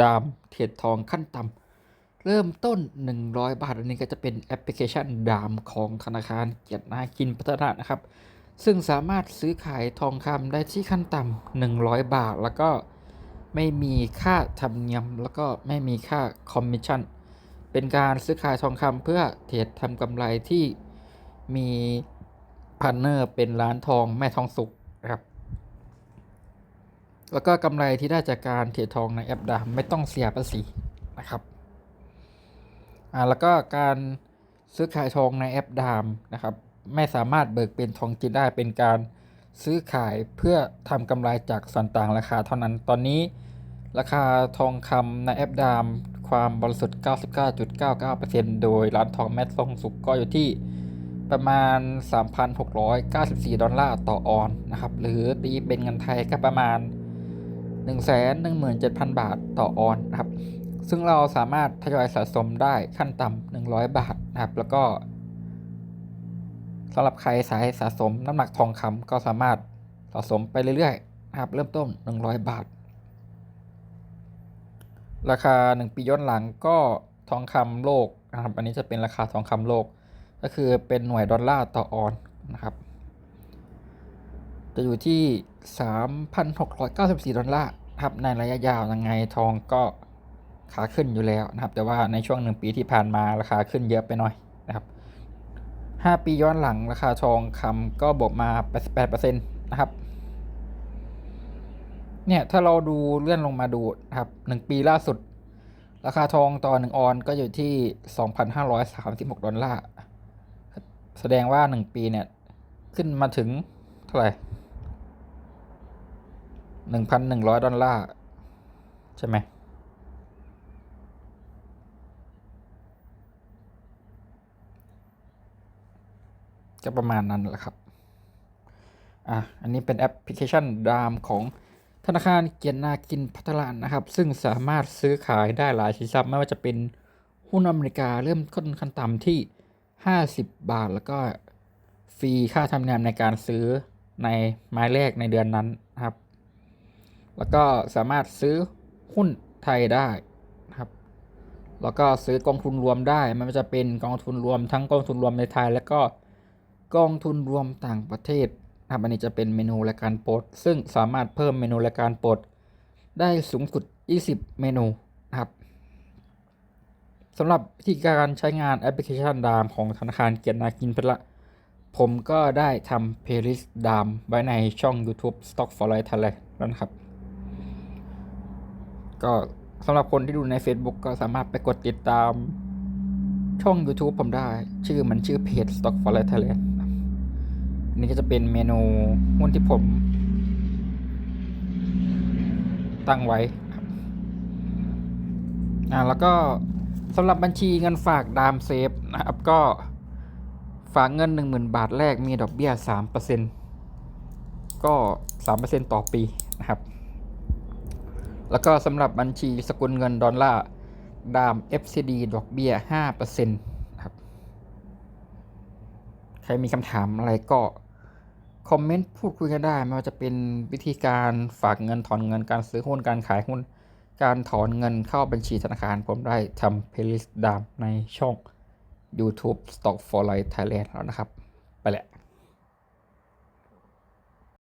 ดามเทรดทองขั้นต่ำเริ่มต้น 100 บาท อันนี้ก็จะเป็นแอปพลิเคชันดามของธนาคารเกียรตินาคินพัฒนานะครับ ซึ่งสามารถซื้อขายทองคำได้ที่ขั้นต่ำ100 บาท แล้วก็ไม่มีค่าธรรมเนียม แล้วก็ไม่มีค่าคอมมิชชั่น เป็นการซื้อขายทองคำเพื่อเทรดทำกำไรที่มีพาร์เนอร์เป็นร้านทองแม่ทองสุกนะครับ แล้วก็กำไรที่ได้จากการเทรดทองในแอปดามไม่ต้องเสียภาษีนะครับอ่าแล้วก็การซื้อขายทองในแอปดามนะครับไม่สามารถเบิกเป็นทองจริงได้เป็นการซื้อขายเพื่อทำกำไรจากส่วนต่างราคาเท่านั้นตอนนี้ ราคาทองคำในแอปดามความบริสุทธิ์ 99.99%โดยร้านทองแมททองสุกก็อยู่ที่ประมาณ 3,694 ดอลลาร์ต่อออนนะครับ หรือตีเป็นเงินไทยก็ประมาณ 117,000 บาทต่อออนนะครับ ซึ่งเราสามารถทยอยสะสมได้ขั้นต่ำ100 บาทนะครับ แล้วก็สำหรับใครสายสะสมน้ำหนักทองคำก็สามารถสะสมไปเรื่อยๆนะครับ เริ่มต้น 100 บาท ราคา 1 ปีย้อนหลังก็ทองคำโลกนะครับ อันนี้จะเป็นราคาทองคำโลก ก็คือเป็นหน่วยดอลลาร์ต่อออนนะครับ จะอยู่ที่ 3,694 ดอลลาร์ครับในระยะยาวยังไงทองก็ขาขึ้นอยู่แล้วนะครับ แต่ว่าในช่วงหนึ่งปีที่ผ่านมาราคาขึ้นเยอะไปหน่อยนะครับ 5 ปีย้อนหลังราคาทองคำก็บวกมา 88%นะครับเนี่ยถ้าเราดูเลื่อนลงมาดูนะครับ1ปีล่าสุด ราคาทองต่อ1ออนก็อยู่ที่ 2,536 ดอลลาร์ แสดงว่า1ปีเนี่ย ขึ้นมาถึงเท่าไหร่ 1,100ดอลลาร์ ใช่ไหม ก็ประมาณนั้นแหละครับ อะ อันนี้เป็นแอปพลิเคชันดามของธนาคารเกียรนากินพัฒนานะครับ ซึ่งสามารถซื้อขายได้หลายสินทรัพย์ไม่ว่าจะเป็นหุ้นอเมริกาเริ่มต้นขั้นต่ำที่ 50 บาท แล้วก็ฟรีค่าธรรมเนียมในการซื้อในไม้แรกในเดือนนั้นนะครับ แล้วก็สามารถซื้อหุ้นไทยได้นะครับ แล้วก็ซื้อกองทุนรวมได้มันจะเป็นกองทุนรวมทั้งกองทุนรวมในไทย แล้วก็กองทุนรวมต่างประเทศนะครับอันนี้จะเป็นเมนูรายการโปรดซึ่งสามารถเพิ่มเมนูรายการโปรดได้สูงสุด 20 เมนูนะครับสำหรับวิธีการใช้งานแอปพลิเคชันดามของธนาคารเกียรตินากินเพละ ผมก็ได้ทำเพลย์ลิสต์ดามไว้ในช่อง YouTube Stock for Life Thailand แล้วนะครับ ก็สำหรับคนที่ดูใน Facebook ก็สามารถไปกดติดตามช่อง YouTube ผมได้ ชื่อมันชื่อเพจ Stock for Life Thailand อันนี้ก็จะเป็นเมนูหุ้นที่ผม ตั้งไว้อ่าแล้วก็สำหรับบัญชีเงินฝากดามเซฟนะครับ ก็ฝากเงิน 10,000 บาทแรกมีดอกเบี้ย 3%ก็ 3%ต่อปีนะครับ แล้วก็สำหรับบัญชีสกุลเงินดอลลาร์ดาม FCD ดอกเบี้ย5%นะครับ ใครมีคำถามอะไรก็ คอมเมนต์พูดคุยกันได้ไม่ว่าจะเป็นวิธีการฝากเงินถอนเงินการซื้อหุ้นการขายหุ้น การถอนเงินเข้าบัญชีธนาคาร ผมได้ทำเพลย์ลิสต์ดามในช่อง YouTube Stock for Life Thailand แล้วนะครับ ไปแหละ